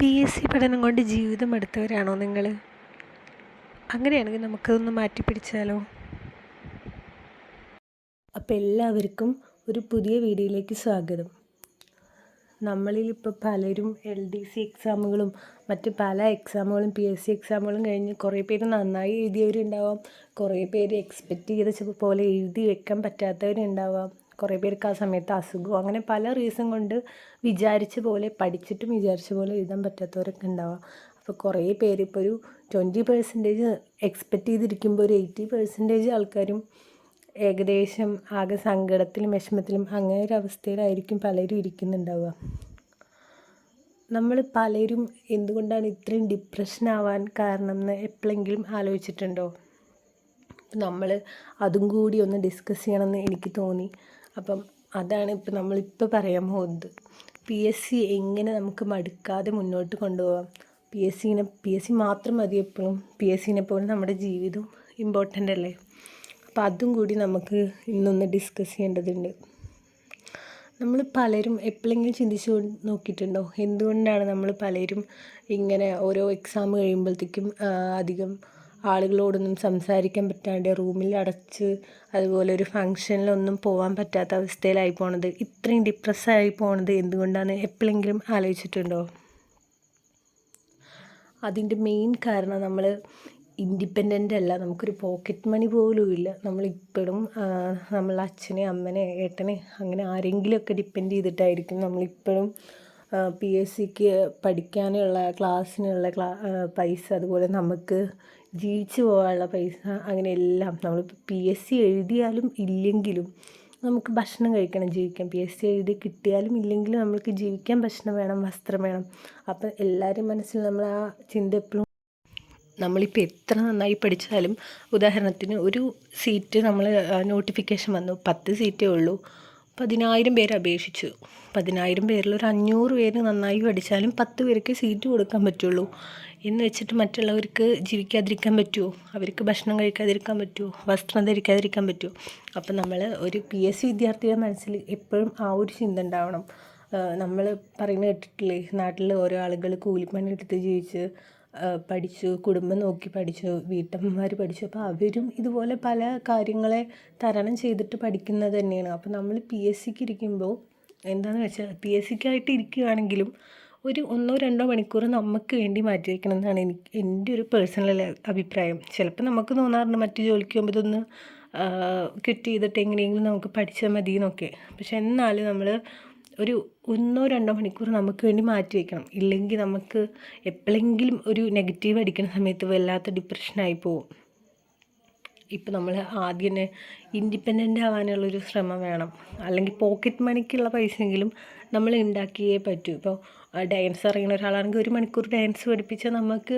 P S C പഠനം കൊണ്ട് ജീവിതം എടുത്തവരാണോ നിങ്ങൾ? അങ്ങനെയാണെങ്കിൽ നമുക്കതൊന്ന് മാറ്റി പിടിച്ചാലോ? അപ്പോൾ എല്ലാവർക്കും ഒരു പുതിയ വീഡിയോയിലേക്ക് സ്വാഗതം. നമ്മളിൽ ഇപ്പോൾ പലരും എൽ ഡി സി എക്സാമുകളും മറ്റ് പല എക്സാമുകളും പി എസ് സി എക്സാമുകളും കഴിഞ്ഞ് കുറേ പേര് നന്നായി എഴുതിയവരുണ്ടാവാം. കുറേ പേര് എക്സ്പെക്റ്റ് ചെയ്ത പോലെ എഴുതി വെക്കാൻ പറ്റാത്തവരുണ്ടാവാം. കുറേ പേർക്ക് ആ സമയത്ത് അസുഖം അങ്ങനെ പല റീസൺ കൊണ്ട് വിചാരിച്ച പോലെ പഠിച്ചിട്ടും വിചാരിച്ച പോലെ എഴുതാൻ പറ്റാത്തവരൊക്കെ ഉണ്ടാവാം. അപ്പോൾ കുറേ പേര് ഇപ്പോൾ ഒരു ട്വന്റി പെർസെന്റേജ് എക്സ്പെക്റ്റ് ചെയ്തിരിക്കുമ്പോൾ ഒരു എയ്റ്റി പെർസെന്റേജ് ആൾക്കാരും ഏകദേശം ആകെ സങ്കടത്തിലും വിഷമത്തിലും അങ്ങനെ ഒരു അവസ്ഥയിലായിരിക്കും പലരും ഇരിക്കുന്നുണ്ടാവുക. നമ്മൾ പലരും എന്തുകൊണ്ടാണ് ഇത്രയും ഡിപ്രഷൻ ആവാൻ കാരണം എന്ന് എപ്പോഴെങ്കിലും ആലോചിച്ചിട്ടുണ്ടോ? നമ്മൾ അതും കൂടി ഒന്ന് ഡിസ്കസ് ചെയ്യണമെന്ന് എനിക്ക് തോന്നി. അപ്പം അതാണ് ഇപ്പം നമ്മളിപ്പോൾ പറയാൻ പോകുന്നത്. പി എസ് സി എങ്ങനെ നമുക്ക് മടുക്കാതെ മുന്നോട്ട് കൊണ്ടുപോകാം പി എസ് സിനെ പി എസ് സി മാത്രം മതി എപ്പോഴും. പി എസ് സിനെ പോലെ നമ്മുടെ ജീവിതവും ഇമ്പോർട്ടന്റ് അല്ലേ? അപ്പോൾ അതും കൂടി നമുക്ക് ഇന്നൊന്ന് ഡിസ്കസ് ചെയ്യേണ്ടതുണ്ട്. നമ്മൾ പലരും എപ്പോഴെങ്കിലും ചിന്തിച്ചു നോക്കിയിട്ടുണ്ടോ? എന്തുകൊണ്ടാണ് നമ്മൾ പലരും ഇങ്ങനെ ഓരോ എക്സാം കഴിയുമ്പോഴത്തേക്കും അധികം ആളുകളോടൊന്നും സംസാരിക്കാൻ പറ്റാണ്ട് റൂമിൽ അടച്ച് അതുപോലെ ഒരു ഫങ്ഷനിലൊന്നും പോകാൻ പറ്റാത്ത അവസ്ഥയിലായി പോണത്. ഇത്രയും ഡിപ്രസ്സായി പോണത് എന്തുകൊണ്ടാണ് എപ്പോഴെങ്കിലും ആലോചിച്ചിട്ടുണ്ടോ? അതിന്റെ മെയിൻ കാരണം നമ്മൾ ഇൻഡിപെൻഡന്റ് അല്ല. നമുക്കൊരു പോക്കറ്റ് മണി പോലും ഇല്ല. നമ്മളിപ്പോഴും നമ്മൾ അച്ഛനെ അമ്മനെ ഏട്ടനെ അങ്ങനെ ആരെങ്കിലുമൊക്കെ ഡിപ്പെൻഡ് ചെയ്തിട്ടായിരിക്കും നമ്മളിപ്പോഴും പി എസ് സിക്ക് പഠിക്കാനുള്ള ക്ലാസ്സിനുള്ള ക്ലാ പൈസ. അതുപോലെ നമുക്ക് ജീവിച്ചു പോകാനുള്ള പൈസ അങ്ങനെയെല്ലാം. നമ്മൾ പി എസ് സി എഴുതിയാലും ഇല്ലെങ്കിലും നമുക്ക് ഭക്ഷണം കഴിക്കണം ജീവിക്കാൻ പി എസ് സി എഴുതി കിട്ടിയാലും ഇല്ലെങ്കിലും നമ്മൾക്ക് ജീവിക്കാൻ ഭക്ഷണം വേണം വസ്ത്രം വേണം. അപ്പം എല്ലാവരും മനസ്സിൽ നമ്മൾ ആ ചിന്ത എപ്പോഴും നമ്മളിപ്പോൾ എത്ര നന്നായി പഠിച്ചാലും ഉദാഹരണത്തിന് ഒരു സീറ്റ് നമ്മൾ നോട്ടിഫിക്കേഷൻ വന്നു. പത്ത് സീറ്റേ ഉള്ളൂ. പതിനായിരം പേര് അപേക്ഷിച്ചു. പതിനായിരം പേരിൽ ഒരു അഞ്ഞൂറ് പേര് നന്നായി പഠിച്ചാലും പത്ത് പേർക്ക് സീറ്റ് കൊടുക്കാൻ പറ്റുള്ളൂ. എന്ന് വെച്ചിട്ട് മറ്റുള്ളവർക്ക് ജീവിക്കാതിരിക്കാൻ പറ്റുമോ അവർക്ക് ഭക്ഷണം കഴിക്കാതിരിക്കാൻ പറ്റുമോ വസ്ത്രം ധരിക്കാതിരിക്കാൻ പറ്റുമോ അപ്പം നമ്മൾ ഒരു പി എസ് സി വിദ്യാർത്ഥിയുടെ മനസ്സിൽ എപ്പോഴും ആ ഒരു ചിന്ത ഉണ്ടാവണം. നമ്മൾ പറയുന്നത് കേട്ടിട്ടില്ലേ? നാട്ടിൽ ഓരോ ആളുകൾ കൂലിപ്പണി എടുത്ത് ജീവിച്ച് പഠിച്ചു കുടുംബം നോക്കി പഠിച്ചു വീട്ടമ്മമാർ പഠിച്ചു. അപ്പോൾ അവരും ഇതുപോലെ പല കാര്യങ്ങളെ തരണം ചെയ്തിട്ട് പഠിക്കുന്നത് തന്നെയാണ്. അപ്പോൾ നമ്മൾ പി എസ് സിക്ക് ഇരിക്കുമ്പോൾ എന്താണെന്ന് വെച്ചാൽ പി എസ് സിക്കായിട്ട് ഇരിക്കുകയാണെങ്കിലും ഒരു ഒന്നോ രണ്ടോ മണിക്കൂർ നമുക്ക് വേണ്ടി മാറ്റി വയ്ക്കണം എന്നാണ് എനിക്ക് എന്റെ ഒരു പേഴ്സണൽ അഭിപ്രായം. ചിലപ്പോൾ നമുക്ക് തോന്നാറുണ്ട് മറ്റു ജോലിക്ക് പോകുമ്പോൾ ഇതൊന്ന് ക്വിറ്റ് ചെയ്തിട്ട് എങ്ങനെയെങ്കിലും നമുക്ക് പഠിച്ചാൽ മതി എന്നൊക്കെ. പക്ഷെ എന്നാലും നമ്മൾ ഒരു ഒന്നോ രണ്ടോ മണിക്കൂർ നമുക്ക് വേണ്ടി മാറ്റി വയ്ക്കണം ഇല്ലെങ്കിൽ നമുക്ക് എപ്പോഴെങ്കിലും ഒരു നെഗറ്റീവ് അടിക്കുന്ന സമയത്ത് വല്ലാത്ത ഡിപ്രഷനായി പോകും ഇപ്പം നമ്മൾ ആദ്യം തന്നെ ഇൻഡിപെൻഡന്റ് ആവാനുള്ളൊരു ശ്രമം വേണം. അല്ലെങ്കിൽ പോക്കറ്റ് മണിക്കുള്ള പൈസയെങ്കിലും നമ്മൾ ഉണ്ടാക്കിയേ പറ്റൂ. ഇപ്പോൾ ഡാൻസ് അറിയുന്ന ഒരാളാണെങ്കിൽ ഒരു മണിക്കൂർ ഡാൻസ് പഠിപ്പിച്ചാൽ നമുക്ക്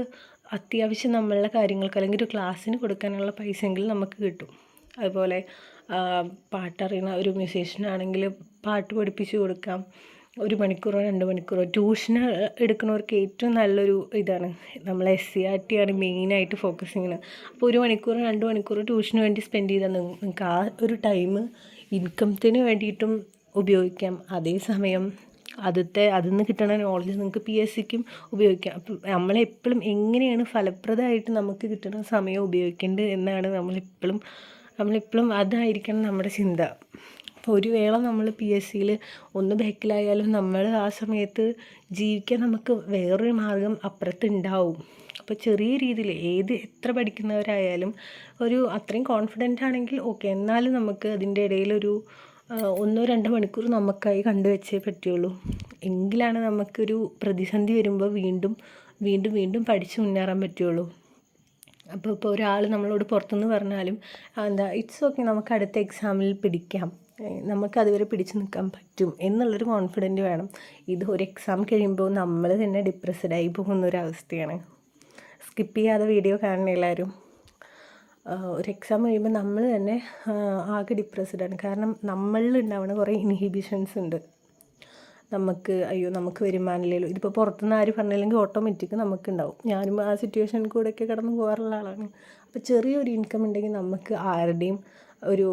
അത്യാവശ്യം നമ്മളുടെ കാര്യങ്ങൾക്ക് അല്ലെങ്കിൽ ഒരു ക്ലാസ്സിന് കൊടുക്കാനുള്ള പൈസയെങ്കിലും നമുക്ക് കിട്ടും. അതുപോലെ പാട്ടറിയുന്ന ഒരു മ്യൂസീഷ്യൻ ആണെങ്കിൽ പാട്ട് പഠിപ്പിച്ച് കൊടുക്കാം. ഒരു മണിക്കൂറോ രണ്ട് മണിക്കൂറോ. ട്യൂഷന് എടുക്കുന്നവർക്ക് ഏറ്റവും നല്ലൊരു ഇതാണ്. നമ്മൾ എസ് സി ആർ ടി ആണ് മെയിനായിട്ട് ഫോക്കസ് ചെയ്യുന്നത്. അപ്പോൾ ഒരു മണിക്കൂറോ രണ്ട് മണിക്കൂറോ ട്യൂഷന് വേണ്ടി സ്പെൻഡ് ചെയ്താൽ നിങ്ങൾക്ക് ആ ഒരു ടൈം ഇൻകംത്തിന് വേണ്ടിയിട്ടും ഉപയോഗിക്കാം. അതേസമയം അതത്തെ അതിൽ നിന്ന് കിട്ടുന്ന നോളജ് നിങ്ങൾക്ക് പി എസ് സിക്കും ഉപയോഗിക്കാം. അപ്പം നമ്മളെപ്പോഴും എങ്ങനെയാണ് ഫലപ്രദമായിട്ട് നമുക്ക് കിട്ടുന്ന സമയം ഉപയോഗിക്കേണ്ടത് എന്നാണ് നമ്മളെപ്പോഴും നമ്മളെപ്പോഴും അതായിരിക്കണം നമ്മുടെ ചിന്ത. അപ്പോൾ ഒരു വേള നമ്മൾ പി എസ് സിയിൽ ഒന്ന് ബാക്കിലായാലും നമ്മൾ ആ സമയത്ത് ജീവിക്കാൻ നമുക്ക് വേറൊരു മാർഗം അപ്പുറത്തുണ്ടാവും അപ്പോൾ ചെറിയ രീതിയിൽ ഏത് എത്ര പഠിക്കുന്നവരായാലും ഒരു അത്രയും കോൺഫിഡന്റ് ആണെങ്കിൽ ഓക്കെ എന്നാലും നമുക്ക് അതിന്റെ ഇടയിലൊരു ഒന്നോ രണ്ടോ മണിക്കൂർ നമുക്കായി കണ്ടുവച്ചേ പറ്റുള്ളൂ. എങ്കിലാണ് നമുക്കൊരു പ്രതിസന്ധി വരുമ്പോൾ വീണ്ടും വീണ്ടും വീണ്ടും പഠിച്ച് മുന്നേറാൻ പറ്റുള്ളൂ. അപ്പോൾ ഇപ്പോൾ ഒരാൾ നമ്മളോട് പുറത്തുനിന്ന് പറഞ്ഞാലും എന്താ ഇറ്റ്സ് ഓക്കെ നമുക്ക് അടുത്ത എക്സാമിൽ പിടിക്കാം. നമുക്ക് അതുവരെ പിടിച്ചു നിൽക്കാൻ പറ്റും എന്നുള്ളൊരു കോൺഫിഡന്റ് വേണം. ഇത് ഒരു എക്സാം കഴിയുമ്പോൾ നമ്മൾ തന്നെ ഡിപ്രസ്ഡ് ആയി പോകുന്ന ഒരു അവസ്ഥയാണ്. സ്കിപ്പ് ചെയ്യാതെ വീഡിയോ കാണണം എല്ലാവരും ഒരു എക്സാം കഴിയുമ്പോൾ നമ്മൾ തന്നെ ആകെ ഡിപ്രസ്ഡ് ആണ്. കാരണം നമ്മളിൽ ഉണ്ടാവുന്ന കുറേ ഇൻഹിബിഷൻസ് ഉണ്ട്. നമുക്ക് അയ്യോ നമുക്ക് വരുമാനമില്ലല്ലോ. ഇതിപ്പോൾ പുറത്തുനിന്ന് ആര് പറഞ്ഞില്ലെങ്കിൽ ഓട്ടോമാറ്റിക് നമുക്ക് ഉണ്ടാവും ഞാനും ആ സിറ്റുവേഷൻ കൂടെയൊക്കെ കടന്നു പോകാറുള്ള ആളാണ്. അപ്പോൾ ചെറിയൊരു ഇൻകം ഉണ്ടെങ്കിൽ നമുക്ക് ആരുടെയും ഒരു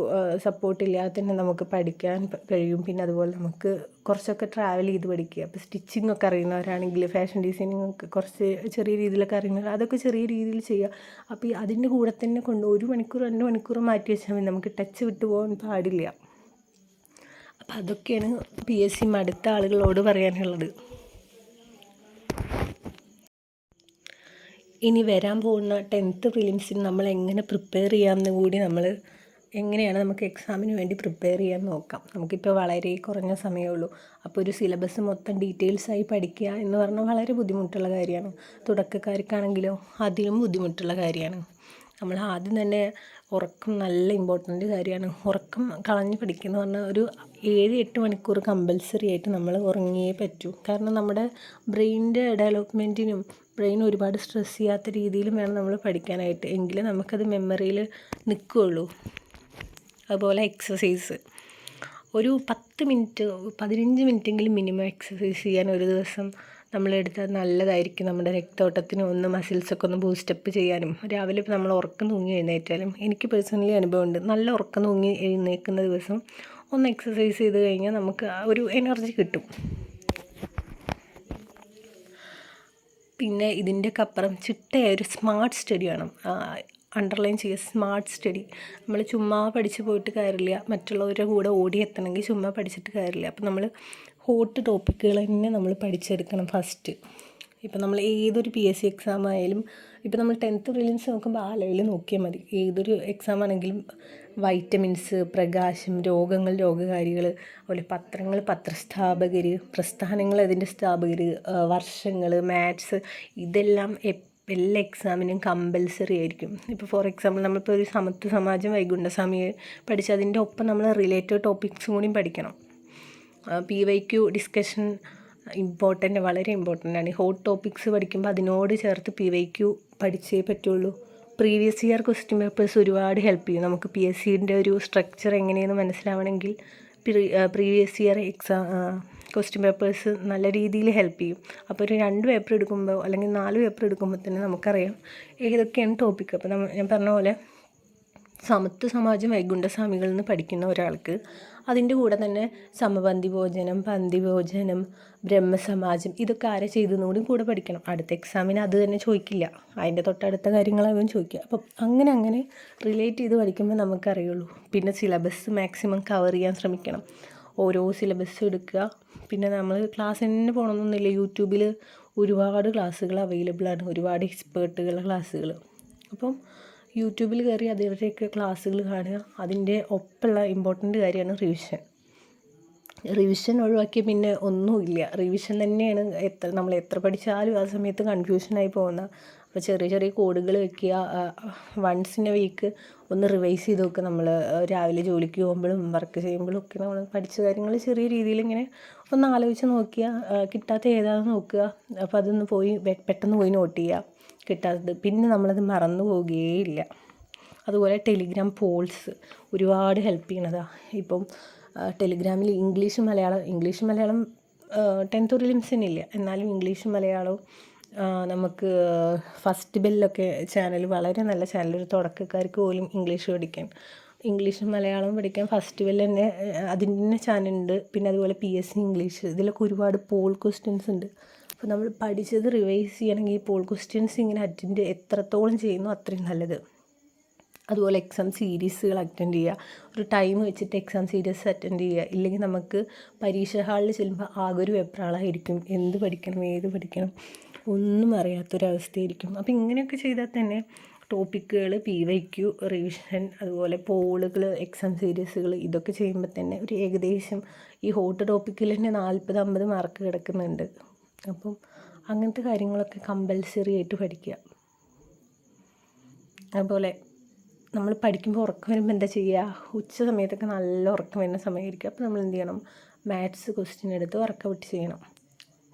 സപ്പോർട്ട് ഇല്ലാതെ തന്നെ നമുക്ക് പഠിക്കാൻ കഴിയും. പിന്നെ അതുപോലെ നമുക്ക് കുറച്ചൊക്കെ ട്രാവൽ ചെയ്ത് പഠിക്കുക. അപ്പോൾ സ്റ്റിച്ചിങ് ഒക്കെ അറിയുന്നവരാണെങ്കിൽ ഫാഷൻ ഡിസൈനിങ് ഒക്കെ കുറച്ച് ചെറിയ രീതിയിലൊക്കെ അറിയുന്നവർ അതൊക്കെ ചെറിയ രീതിയിൽ ചെയ്യുക. അപ്പോൾ അതിന്റെ കൂടെ തന്നെ കൊണ്ട് ഒരു മണിക്കൂർ രണ്ട് മണിക്കൂർ മാറ്റി വെച്ചാൽ മതി. നമുക്ക് ടച്ച് വിട്ട് പോകാൻ പാടില്ല. അപ്പം അതൊക്കെയാണ് പി എസ് സി മടുത്ത ആളുകളോട് പറയാനുള്ളത്. ഇനി വരാൻ പോകുന്ന ടെൻത്ത് ഫിലിംസിന് നമ്മൾ എങ്ങനെ പ്രിപ്പയർ ചെയ്യാമെന്ന് കൂടി നമ്മൾ എങ്ങനെയാണ് നമുക്ക് എക്സാമിന് വേണ്ടി പ്രിപ്പയർ ചെയ്യാൻ നോക്കാം? നമുക്കിപ്പോൾ വളരെ കുറഞ്ഞ സമയമേ ഉള്ളൂ. അപ്പോൾ ഒരു സിലബസ് മൊത്തം ഡീറ്റെയിൽസ് ആയി പഠിക്കുക എന്ന് പറഞ്ഞാൽ വളരെ ബുദ്ധിമുട്ടുള്ള കാര്യമാണ്. തുടക്കക്കാർക്കാണെങ്കിലോ അതിലും ബുദ്ധിമുട്ടുള്ള കാര്യമാണ്. നമ്മൾ ആദ്യം തന്നെ ഉറക്കം നല്ല ഇമ്പോർട്ടന്റ് കാര്യമാണ്. ഉറക്കം കളഞ്ഞ് പഠിക്കുന്ന പറഞ്ഞാൽ ഒരു ഏഴ് എട്ട് മണിക്കൂർ കമ്പൽസറി ആയിട്ട് നമ്മൾ ഉറങ്ങിയേ പറ്റൂ. കാരണം നമ്മുടെ ബ്രെയിനിന്റെ ഡെവലപ്മെന്റിനും ബ്രെയിൻ ഒരുപാട് സ്ട്രെസ് ചെയ്യാത്ത രീതിയിലും വേണം നമ്മൾ പഠിക്കാനായിട്ട്. എങ്കിലേ നമുക്കത് മെമ്മറിയിൽ നിൽക്കുകയുള്ളൂ അതുപോലെ എക്സസൈസ് ഒരു പത്ത് മിനിറ്റ് പതിനഞ്ച് മിനിറ്റെങ്കിലും മിനിമം എക്സസൈസ് ചെയ്യാൻ ഒരു ദിവസം നമ്മളെടുത്താൽ നല്ലതായിരിക്കും. നമ്മുടെ രക്തോട്ടത്തിനും ഒന്ന് മസിൽസൊക്കെ ഒന്ന് ബൂസ്റ്റപ്പ് ചെയ്യാനും. രാവിലെ ഇപ്പോൾ നമ്മൾ ഉറക്കം തൂങ്ങി എഴുന്നേറ്റാലും എനിക്ക് പേഴ്സണലി അനുഭവമുണ്ട് നല്ല ഉറക്കം തൂങ്ങി എഴുന്നേൽക്കുന്ന ദിവസം ഒന്ന് എക്സസൈസ് ചെയ്ത് കഴിഞ്ഞാൽ നമുക്ക് ആ ഒരു എനർജി കിട്ടും. പിന്നെ ഇതിന്റെയൊക്കെ അപ്പുറം ചിട്ടയായ ഒരു സ്മാർട്ട് സ്റ്റഡി വേണം. അണ്ടർലൈൻ ചെയ്യുക സ്മാർട്ട് സ്റ്റഡി നമ്മൾ ചുമ്മാ പഠിച്ച് പോയിട്ട് കാര്യമില്ല. മറ്റുള്ളവരുടെ കൂടെ ഓടി എത്തണമെങ്കിൽ ചുമ്മാ പഠിച്ചിട്ട് കാര്യമില്ല. അപ്പം നമ്മൾ ഹോട്ട് ടോപ്പിക്കുകൾ തന്നെ നമ്മൾ പഠിച്ചെടുക്കണം ഫസ്റ്റ് ഇപ്പം നമ്മൾ ഏതൊരു പി എസ് സി എക്സാം ആയാലും ഇപ്പം നമ്മൾ ടെൻത്ത് പ്രിലിംസ് നോക്കുമ്പോൾ ആ ലെവലിൽ നോക്കിയാൽ മതി. ഏതൊരു എക്സാം ആണെങ്കിലും വൈറ്റമിൻസ് പ്രകാശം രോഗങ്ങൾ രോഗകാരികൾ അതുപോലെ പത്രങ്ങൾ പത്രസ്ഥാപകർ പ്രസ്ഥാനങ്ങൾ അതിന്റെ സ്ഥാപകർ വർഷങ്ങൾ മാത്സ് ഇതെല്ലാം എല്ലാ എക്സാമിനും കമ്പൽസറി ആയിരിക്കും. ഇപ്പോൾ ഫോർ എക്സാമ്പിൾ നമ്മളിപ്പോൾ ഒരു സമത്വ സമാജം വൈകുണ്ഠസ്വാമിയെ പഠിച്ച് അതിന്റെ ഒപ്പം നമ്മൾ റിലേറ്റഡ് ടോപ്പിക്സും കൂടി പഠിക്കണം. P Y Q discussion important വളരെ ഇമ്പോർട്ടന്റ് ആണ്. ഹോട്ട് ടോപ്പിക്സ് പഠിക്കുമ്പോൾ അതിനോട് ചേർത്ത് പി വൈ ക്യു പഠിച്ചേ പറ്റുള്ളൂ. പ്രീവിയസ് ഇയർ ക്വസ്റ്റ്യൻ പേപ്പേഴ്സ് ഒരുപാട് ഹെൽപ്പ് ചെയ്യും. നമുക്ക് പി എസ് സിന്റെ ഒരു സ്ട്രക്ചർ എങ്ങനെയെന്ന് മനസ്സിലാവണമെങ്കിൽ previous year exam question papers നല്ല രീതിയിൽ ഹെൽപ്പ് ചെയ്യും. അപ്പോൾ ഒരു രണ്ട് പേപ്പർ എടുക്കുമ്പോൾ അല്ലെങ്കിൽ നാല് പേപ്പർ എടുക്കുമ്പോൾ തന്നെ നമുക്കറിയാം ഏതൊക്കെയാണ് ടോപ്പിക്ക് അപ്പോൾ നമ്മൾ ഞാൻ പറഞ്ഞ പോലെ സമത്വ സമാജം വൈകുണ്ഠസ്വാമികളിൽ നിന്ന് പഠിക്കുന്ന ഒരാൾക്ക് അതിന്റെ കൂടെ തന്നെ സമപന്തി ഭോജനം പന്തി ഭോജനം ബ്രഹ്മസമാജം ഇതൊക്കെ ആരെ ചെയ്തെന്നും കൂടി കൂടെ പഠിക്കണം. അടുത്ത എക്സാമിന് അത് തന്നെ ചോദിക്കില്ല. അതിന്റെ തൊട്ടടുത്ത കാര്യങ്ങളാവും ചോദിക്കുക. അപ്പം അങ്ങനെ അങ്ങനെ റിലേറ്റ് ചെയ്ത് പഠിക്കുമ്പോൾ നമുക്കറിയുള്ളൂ. പിന്നെ സിലബസ് മാക്സിമം കവർ ചെയ്യാൻ ശ്രമിക്കണം. ഓരോ സിലബസ് എടുക്കുക. പിന്നെ നമ്മൾ ക്ലാസ് തന്നെ പോകണമെന്നൊന്നുമില്ല യൂട്യൂബിൽ ഒരുപാട് ക്ലാസ്സുകൾ അവൈലബിൾ ആണ്. ഒരുപാട് എക്സ്പേർട്ടുകളുടെ ക്ലാസ്സുകൾ അപ്പം യൂട്യൂബിൽ കയറി അതിവരുടെയൊക്കെ ക്ലാസ്സുകൾ കാണുക. അതിന്റെ ഒപ്പമുള്ള ഇമ്പോർട്ടന്റ് കാര്യമാണ് റിവിഷൻ റിവിഷൻ ഒഴിവാക്കിയാൽ പിന്നെ ഒന്നുമില്ല. റിവിഷൻ തന്നെയാണ് എത്ര നമ്മൾ എത്ര പഠിച്ചാലും ആ സമയത്ത് കൺഫ്യൂഷനായി പോകുന്ന. അപ്പോൾ ചെറിയ ചെറിയ കോഡുകൾ വെക്കുക വൺസ് ഇൻ എ വീക്ക് ഒന്ന് റിവൈസ് ചെയ്ത് നോക്കുക. നമ്മൾ രാവിലെ ജോലിക്ക് പോകുമ്പോഴും വർക്ക് ചെയ്യുമ്പോഴും ഒക്കെ നമ്മൾ പഠിച്ച കാര്യങ്ങൾ ചെറിയ രീതിയിൽ ഇങ്ങനെ ഒന്ന് ആലോചിച്ച് നോക്കുക. കിട്ടാത്ത ഏതാണെന്ന് നോക്കുക. അപ്പോൾ അതൊന്ന് പോയി പെട്ടെന്ന് പോയി നോട്ട് ചെയ്യുക. കിട്ടാത്തത് പിന്നെ നമ്മളത് മറന്നു പോവുകയേ ഇല്ല. അതുപോലെ ടെലിഗ്രാം പോൾസ് ഒരുപാട് ഹെൽപ്പ് ചെയ്യണതാണ് ഇപ്പം ടെലിഗ്രാമിൽ English Malayalam English Malayalam tenth പ്രിലിംസിനില്ല എന്നാലും ഇംഗ്ലീഷ് മലയാളവും നമുക്ക് ഫസ്റ്റ് ബെല്ലൊക്കെ ചാനൽ വളരെ നല്ല ചാനൽ ഒരു തുടക്കക്കാർക്ക് പോലും ഇംഗ്ലീഷ് പഠിക്കാൻ ഇംഗ്ലീഷും മലയാളവും പഠിക്കാൻ ഫസ്റ്റ് ബെല്ല് തന്നെ അതിന്റെ തന്നെ ചാനലുണ്ട് പിന്നെ അതുപോലെ പി എസ് സി ഇംഗ്ലീഷ് ഇതിലൊക്കെ ഒരുപാട് പോൾ ക്വസ്റ്റ്യൻസ് ഉണ്ട്. അപ്പോൾ നമ്മൾ പഠിച്ചത് റിവൈസ് ചെയ്യണമെങ്കിൽ പോൾ ക്വസ്റ്റ്യൻസ് ഇങ്ങനെ അറ്റൻഡ് എത്രത്തോളം ചെയ്യുന്നു അത്രയും നല്ലത്. അതുപോലെ എക്സാം സീരീസുകൾ അറ്റൻഡ് ചെയ്യുക. ഒരു ടൈം വെച്ചിട്ട് എക്സാം സീരീസ് അറ്റൻഡ് ചെയ്യുക. ഇല്ലെങ്കിൽ നമുക്ക് പരീക്ഷ ഹാളിൽ ചെല്ലുമ്പോൾ ആകെ ഒരു വെപ്രാളമായിരിക്കും എന്ത് പഠിക്കണം ഏത് പഠിക്കണം? ഒന്നും അറിയാത്തൊരവസ്ഥയായിരിക്കും. അപ്പോൾ ഇങ്ങനെയൊക്കെ ചെയ്താൽ തന്നെ ടോപ്പിക്കുകൾ പി വൈ ക്യു റിവിഷൻ അതുപോലെ പോളുകൾ എക്സാം സീരീസുകൾ ഇതൊക്കെ ചെയ്യുമ്പോൾ തന്നെ ഒരു ഏകദേശം ഈ ഹോട്ട് ടോപ്പിക്കിൽ തന്നെ നാൽപ്പത് അമ്പത് മാർക്ക് കിടക്കുന്നുണ്ട്. അപ്പം അങ്ങനത്തെ കാര്യങ്ങളൊക്കെ കമ്പൽസറി ആയിട്ട് പഠിക്കുക. അതുപോലെ നമ്മൾ പഠിക്കുമ്പോൾ ഉറക്കം വരുമ്പോൾ എന്താ ചെയ്യുക? ഉച്ച സമയത്തൊക്കെ നല്ല ഉറക്കം വരുന്ന സമയമായിരിക്കും. അപ്പോൾ നമ്മൾ എന്ത് ചെയ്യണം? മാത്സ് ക്വസ്റ്റ്യൻ എടുത്ത് വർക്കൗട്ട് ചെയ്യണം.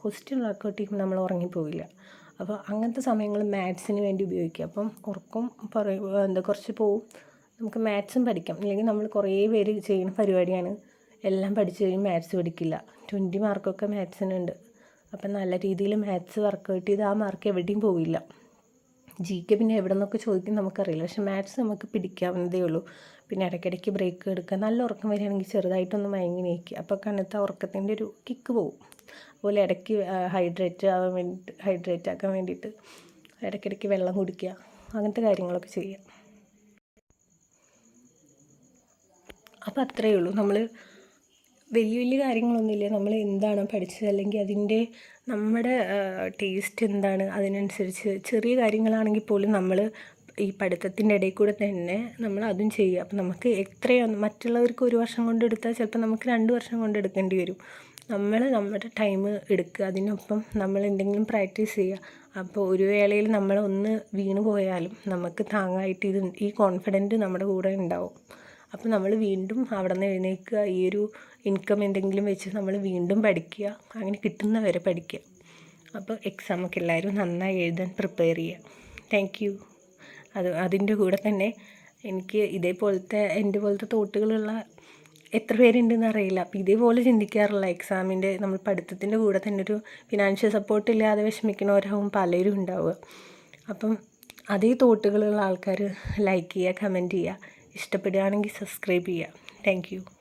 ക്വസ്റ്റ്യൻ വർക്കൗട്ട് ചെയ്യുമ്പോൾ നമ്മൾ ഉറങ്ങിപ്പോവില്ല. അപ്പോൾ അങ്ങനത്തെ സമയങ്ങൾ മാത്സിന് വേണ്ടി ഉപയോഗിക്കുക. അപ്പം ഉറക്കം പറയും എന്താ കുറച്ച് പോവും. നമുക്ക് മാത്സും പഠിക്കാം. അല്ലെങ്കിൽ നമ്മൾ കുറേ പേര് ചെയ്യുന്ന പരിപാടിയാണ്. എല്ലാം പഠിച്ചു കഴിഞ്ഞ് മാത്സ് പഠിക്കില്ല. ട്വന്റി മാർക്കൊക്കെ മാത്സിനുണ്ട് അപ്പം നല്ല രീതിയിൽ മാത്സ് വർക്കൗട്ട് ചെയ്ത് ആ മാർക്ക് എവിടെയും പോവില്ല. ജി കെ പിന്നെ എവിടെ നിന്നൊക്കെ ചോദിക്കും നമുക്കറിയില്ല. പക്ഷെ മാത്സ് നമുക്ക് പിടിക്കാവുന്നതേ ഉള്ളൂ. പിന്നെ ഇടയ്ക്കിടയ്ക്ക് ബ്രേക്ക് എടുക്കുക നല്ല ഉറക്കം വരികയാണെങ്കിൽ ചെറുതായിട്ടൊന്ന് മയങ്ങി നീക്കുക അപ്പോൾ കണ്ണത്തെ ഉറക്കത്തിന്റെ ഒരു കിക്ക് പോവും. അതുപോലെ ഇടയ്ക്ക് ഹൈഡ്രേറ്റ് ആവാൻ വേണ്ടി ഹൈഡ്രേറ്റ് ആക്കാൻ വേണ്ടിയിട്ട് ഇടയ്ക്കിടയ്ക്ക് വെള്ളം കുടിക്കുക. അങ്ങനത്തെ കാര്യങ്ങളൊക്കെ ചെയ്യുക അപ്പോൾ അത്രയേ ഉള്ളൂ. നമ്മൾ വലിയ വലിയ കാര്യങ്ങളൊന്നുമില്ല. നമ്മൾ എന്താണ് പഠിച്ചത് അല്ലെങ്കിൽ അതിന്റെ നമ്മുടെ ടേസ്റ്റ് എന്താണ് അതിനനുസരിച്ച് ചെറിയ കാര്യങ്ങളാണെങ്കിൽ പോലും നമ്മൾ ഈ പഠിത്തത്തിന്റെ ഇടയിൽ കൂടെ തന്നെ നമ്മൾ അതും ചെയ്യുക. അപ്പം നമുക്ക് എത്രയോ മറ്റുള്ളവർക്ക് ഒരു വർഷം കൊണ്ട് എടുത്താൽ ചിലപ്പോൾ നമുക്ക് രണ്ട് വർഷം കൊണ്ട് എടുക്കേണ്ടി വരും. നമ്മൾ നമ്മുടെ ടൈം എടുക്കുക. അതിനൊപ്പം നമ്മൾ എന്തെങ്കിലും പ്രാക്ടീസ് ചെയ്യുക. അപ്പോൾ ഒരു വേളയിൽ നമ്മൾ ഒന്ന് വീണ് പോയാലും നമുക്ക് താങ്ങായിട്ട് ഇത് ഈ കോൺഫിഡന്റ് നമ്മുടെ കൂടെ ഉണ്ടാവും. അപ്പോൾ നമ്മൾ വീണ്ടും അവിടെ നിന്ന് എഴുന്നേൽക്കുക. ഈ ഒരു ഇൻകം എന്തെങ്കിലും വെച്ച് നമ്മൾ വീണ്ടും പഠിക്കുക അങ്ങനെ കിട്ടുന്നവരെ പഠിക്കുക. അപ്പോൾ എക്സാമൊക്കെ എല്ലാവരും നന്നായി എഴുതാൻ പ്രിപ്പയർ ചെയ്യുക. താങ്ക് യു അത് അതിന്റെ കൂടെ തന്നെ എനിക്ക് ഇതേപോലത്തെ എന്റെ പോലത്തെ തോട്ടുകളുള്ള എത്ര പേരുണ്ടെന്ന് അറിയില്ല. അപ്പോൾ ഇതേപോലെ ചിന്തിക്കാറില്ല എക്സാമിന്റെ നമ്മൾ പഠിത്തത്തിന്റെ കൂടെ തന്നെ ഒരു ഫിനാൻഷ്യൽ സപ്പോർട്ട് ഇല്ലാതെ വിഷമിക്കുന്നവരാവും പലരും ഉണ്ടാവുക. അപ്പം അതേ തോട്ടുകളുള്ള ആൾക്കാർ ലൈക്ക് ചെയ്യുക കമന്റ് ചെയ്യുക. ഇഷ്ടപ്പെടുകയാണെങ്കിൽ സബ്സ്ക്രൈബ് ചെയ്യുക. താങ്ക്